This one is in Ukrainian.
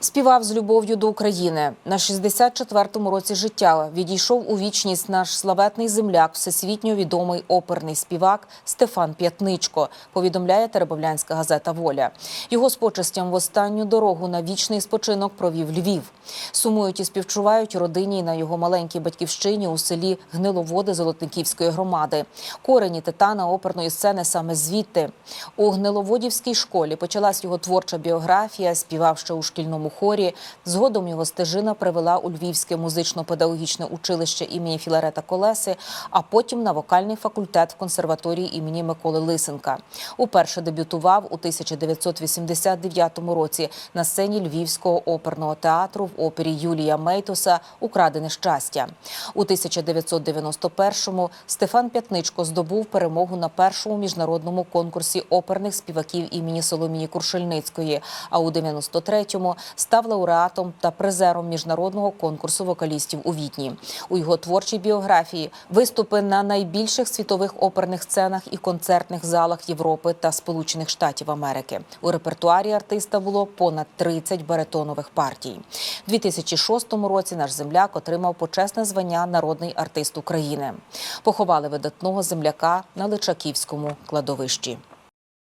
Співав з любов'ю до України на 64-му році життя. Відійшов у вічність наш славетний земляк, всесвітньо відомий оперний співак Стефан П'ятничко. Повідомляє Теребовлянська газета Воля. Його з почестям в останню дорогу на вічний спочинок провів Львів. Сумують і співчувають родині на його маленькій батьківщині у селі Гниловоди Золотниківської громади. Корені титана оперної сцени саме звідти. У Гниловодівській школі почалась його творча біографія. Співав ще у шкільному хорі. Згодом його стежина привела у Львівське музично-педагогічне училище імені Філарета Колеси, а потім на вокальний факультет в консерваторії імені Миколи Лисенка. Уперше дебютував у 1989 році на сцені Львівського оперного театру в опері Юлія Мейтоса Украдене щастя. У 1991-му Стефан П'ятничко здобув перемогу на першому міжнародному конкурсі оперних співаків імені Соломії Куршельницької. А у 93-му став лауреатом та призером міжнародного конкурсу вокалістів у Відні. У його творчій біографії виступи на найбільших світових оперних сценах і концертних залах Європи та Сполучених Штатів Америки. У репертуарі артиста було понад 30 баритонових партій. У 2006 році наш земляк отримав почесне звання Народний артист України. Поховали видатного земляка на Личаківському кладовищі.